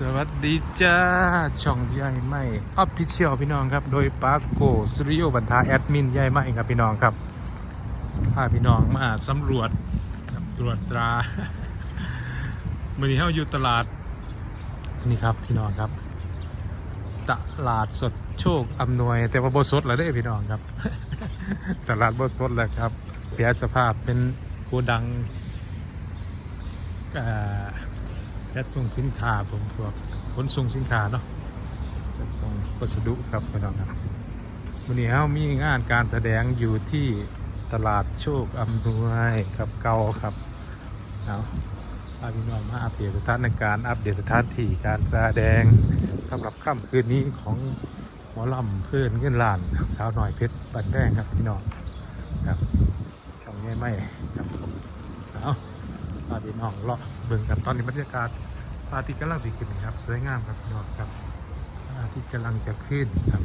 สวัสดีจ้า ช่องใหญ่ไม่ออฟฟิเชียลพี่น้องครับ โดยปาโกสุริโยบันทาแอดมินใหญ่ไม่ครับพี่น้องครับพาพี่น้องมาสำรวจตรวจตรามื่อนี้เราอยู่ตลาด นี่ครับพี่น้องครับ ตลาดสดโชคอำนวย แต่ว่าบสดแล้วเด้พี่น้องครับ ตลาดบสดแล้วครับเปลี่ยนสภาพเป็นโกดังอ่อ จัดส่งสินค้าผมพวกขนส่งสินค้าเนาะจัดส่งวัสดุครับพี่น้องครับวันนี้เรามีงานการแสดงอยู่ที่ตลาดโชคอำนวยกับเก่าครับเอาพาพี่น้องมาอัปเดตสถานการณ์อัปเดตสถานที่การแสดงสำหรับค่ำคืนนี้ของหมอลำเพื่อนเงินล้านสาวหน่อยเพชรบันแดงครับพี่น้องครับช่องนี้ไม่ครับผมเอาาพี่น้องเลาะเบิ่งกันตอนนี้บรรยากาศพระอาทิตย์กำลังสิขึ้นครับสวยงามครับพี่น้องครับพระอาทิตย์กำลังจะขึ้นครับ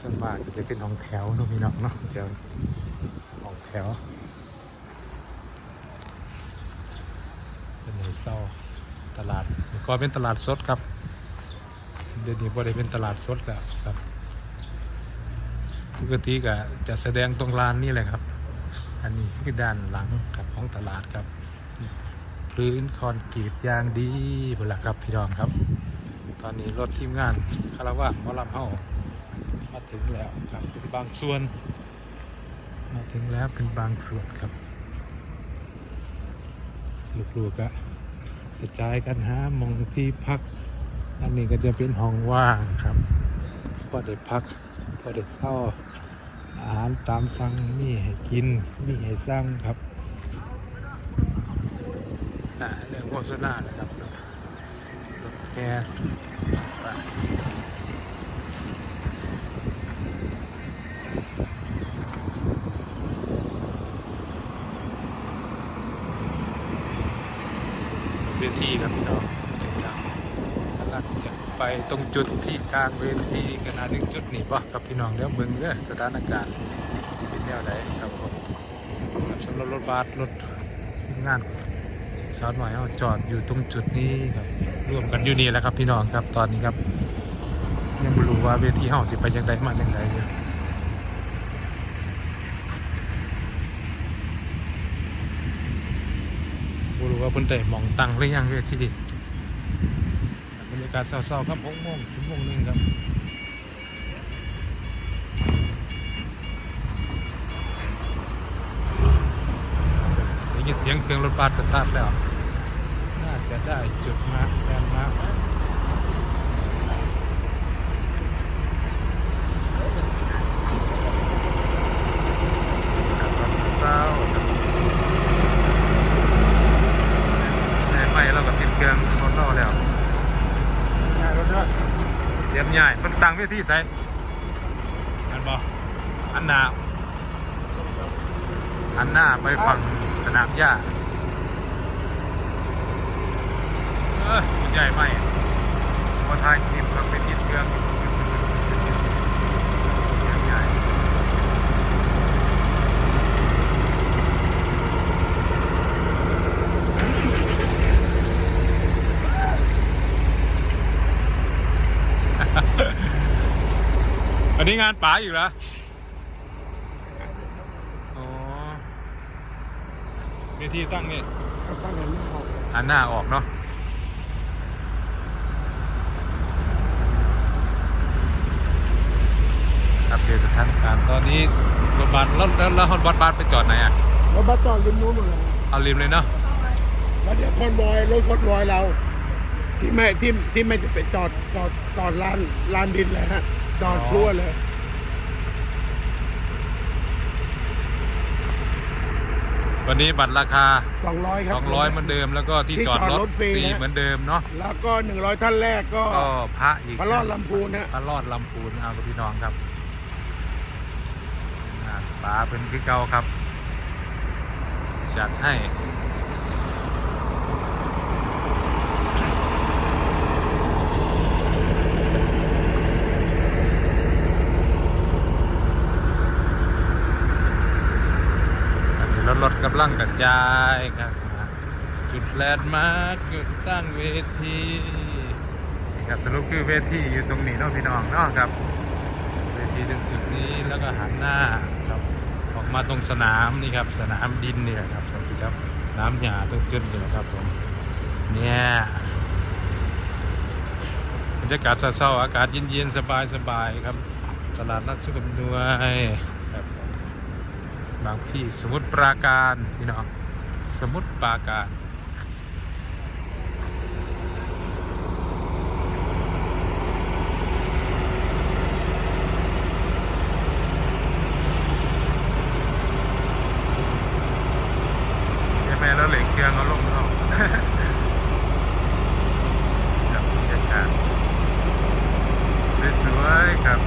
ส่วนมากจะเป็นห้องแถวเนาะพี่น้องเนาะเดี๋ยวห้องแถวเป็นในเศร้าตลาดก็เป็นตลาดสดครับเดี๋ยวนี้บ่ได้เป็นตลาดสดแล้วครับปกติก็จะแสดงตรงลานนี่แหละครับ อันนี้คือด้านหลังครับของตลาดครับพื้นคอนกรีตยางดีหมดละครับพี่น้องครับ ตอนนี้รถทีมงานคาราวานมอลำเฮามาถึงแล้วครับเป็นบางส่วน มาถึงแล้วเป็นบางส่วนครับลูกๆก็กระจายกันหามองที่พัก อันนี้ก็จะเป็นห้องว่างครับพอได้พักพอได้เศร้า อาหารตามสั่งมีให้กินมีให้สั่งครับอ่เรื่องโฆษณานะครับแค่ไปเวทีครับพี่น้องกำลังจะไป ตรงจุดที่กลางเวทีกันนะถึงจุดนี้ป่ะครับพี่น้องเดี๋ยวเบิ่งเด้อสถานการณ์เป็นแนวไหนครับผมสำหรับรถบัสรถงานสาวหน่อยเขาจอดอยู่ตรงจุดนี้ครับรวมกันอยู่นี่แหละครับพี่น้องครับตอนนี้ครับ ยังไม่รู้ว่าเวทีเฮาสิไปยังไงมายังไงอยู่ไม่รู้ว่าเพิ่นได้มองตังหรือยังเวทีบรร ยากาศเศร้าๆครับหกโมงสิบโมงหนึ่งครับได้ยินเสียงเครื่องรถบัสสตาร์ทแล้ว น่าจะได้จุดมาแลนด์มาร์คครับตอนเช้าๆครับแต่ไม่เราก็ติดเครื่องรถเราแล้วง่ายรถยอดเตรียมใหญ่มันตั้งเว ที่ใส่อันบออันหนาอันหน้าไปฝั่งสนามหญ้าเออใหญ่ไหมพอทายคลิปครับเป็นยิดเชื่องเครื่องใหญ่ อันนี้งานป๋าอยู่แล้วอ๋อเวทีตั้งนี่ตั้งแต่นี้ออกหันหน้าออกเนาะอัปเดตสถานการณ์ตอนนี้รถบัสแล้วแล้วแล้วรถบัสบัสไปจอดไหนอะรถบัสจอดริมนู้นหมดเลยเอาริมเลยเนาะแล้วเดี๋ยวคอนบอยรถคอนบอยเรา ที่ไม่ที่ที่ไม่ได้ไปจอดจอดจอดลานลานดินเลยฮะ จอดทั่วเลยวันนี้บัตรราคา 200 ครับ200 เหมือนเดิมแล้วก็ที่ที่จอดจอดรรถถฟฟรีรีนะเหมือนเดิมเนาะแล้วก็ 100 ท่านแรกก็ก็พระอีกพระรอดลำพูนฮะพระรอดลำพูนเอากับพี่น้องครับงานป๋าเป็นคือเก่าครับจัดให้ รถรถกำลังกระจายครับ จุดแลนด์มาร์กจุดตั้งเวทีครับสรุปคือเวทีอยู่ตรงนี้เนาะพี่น้องเนาะครับ เวทีตรงจุดนี้แล้วก็หันหน้าครับออกมาตรงสนามนี่ครับสนามดินเนี่ยครับสวัสดีครับน้ำหยาตรงจุดนี่นะครับผมเนี่ยบรรยากาศเศร้าอากาศเย็นๆสบายๆครับ ตลาดนัดสุขมนวย บางพี่สมุทรปราการพี่น้องสมุทรปราการ ใช่ไหมแล้วเหล็กเครื่องเอาลงเอา ครับบรรยากาศสวยๆครับ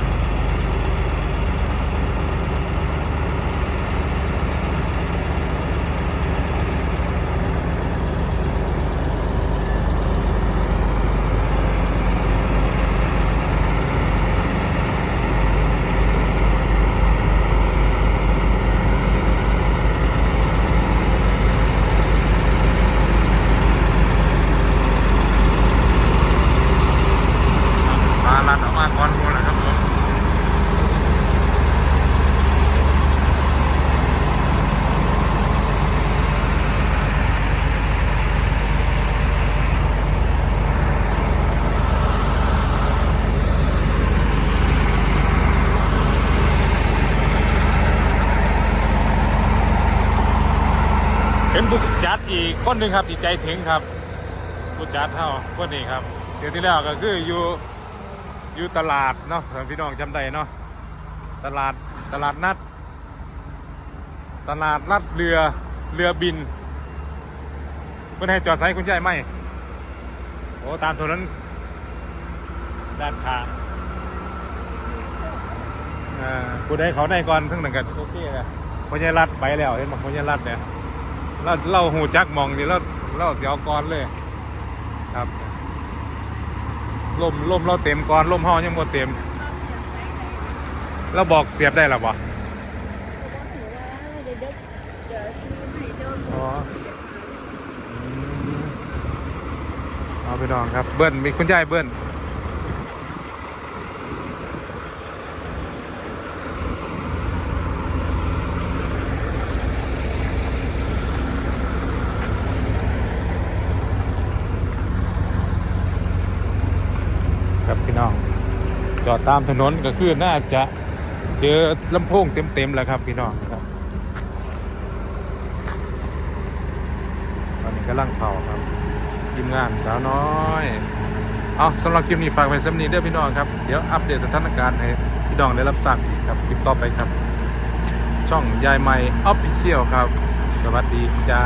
มาลัดออกมาก่อนหมูแล้วครับผม เป็นผู้จัดอีกคนหนึ่งครับที่ใจถึงครับผู้จัดเท่าคนนี้ครับเดี๋ยวที่แล้วก็คืออยู่อยู่ตลาดเนาะท่านพี่น้องจำได้เนาะตลาดตลาดนัด ตลาดนัดเรือเรือบินเพื่อนให้จอดไซคุณยายไหมโอ้ตามถนนด้านข้างอ่าผู้ใดเขาได้ก่อนทั้งหนึ่งกันโอเคเลยพญารัดไปแล้วเห็นไหมพญารัดเนี่ย เราเราหูจักมองนี่เราเราเสียก่อนเลยครับลมลมเราเต็มก่อนลมห้อยังหมดเต็มเราบอกเสียบได้หรอวะอ๋ออืมเอาไปดองครับเบิ้ลมีคุณยายเบิ้ลครับพี่น้อง จ อดตามถนนก็คือน่าจะเจอลำโพงเต็มๆแล้วครับพี่น้องครับตอนนี้กำลังเข่าครับทีมงานสาวน้อยเอาสำหรับคลิปนี้ฝากไว้สำนีเด้อพี่น้องครับเดี๋ยวอัปเดตสถานการณ์ให้พี่น้องได้รับทราบอีกครับคลิปต่อไปครับ ช่องยายใหม่ออฟฟิเชียลครับ สวัสดีจ้า